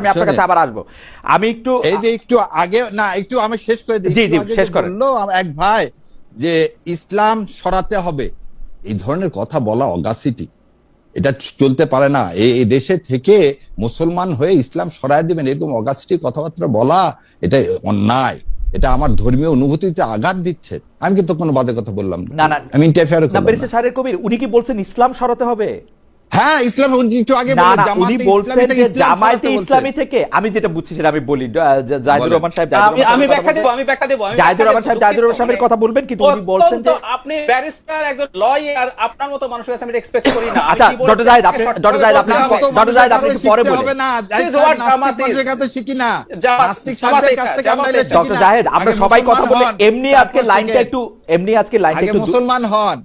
আমি আপনার কাছে আবার আসব। আমি একটু এই যে একটু আগে না একটু আমি শেষ করে দিই। জি, জি, শেষ করেন। এক ভাই যে ইসলাম সরাতে হবে। এই ধরনের কথা বলা অগাসিটি এটা চলতে পারে না। এই দেশে থেকে মুসলমান হয়ে ইসলাম সরায় দিবেন এরকম অগাসিটি কথাবার্তা বলা এটা অন্যায়। এটা আমার ধর্মীয় অনুভূতিতে আঘাত দিচ্ছে। আমি কিন্তু কোনো বাদে কথা বললাম না, না। আমি ইন্টারফেয়ার না করলাম না। কবির উনি কি বলছেন ইসলাম সরাতে হবে? হ্যাঁ ইসলাম একটু আগে উনি ইসলামী বলছেন থেকে যে জামায়াতে ইসলামী থেকে আমি যেটা বুঝছি সেটা আমি বলি। জাহিদুর রহমান সাহেব আমি ব্যাখ্যা দেব আমি ব্যাখ্যা দেব জাহিদুর রহমান সাহেব জাহিদুর রহমান সাহেবের কথা বলবেন কিন্তু উনি বলছেন যে আপনি ব্যারিস্টার একজন লয়ার আপনার মতো মানুষের কাছে আমি এক্সপেক্ট করি না। আচ্ছা, ডক্টর জাহিদ, আপনি- ডক্টর জাহিদ, আপনি- ডক্টর জাহিদ, আপনি পরে বলেন। হবে না. কাছে শিখি না। নাস্তিক এটা, কাছ থেকে আমরা। ডক্টর। জাহেদ আমরা সবাই কথা বলে এমনি আজকে লাইনটা একটু এমনি আজকে লাইনটা একটু মুসলমান হন।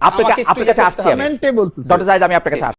আপনাকে কাছে আপনার কাছে আসছি। আমি। ডক্টর জাহেদ আমি আপনার কাছে আসছি।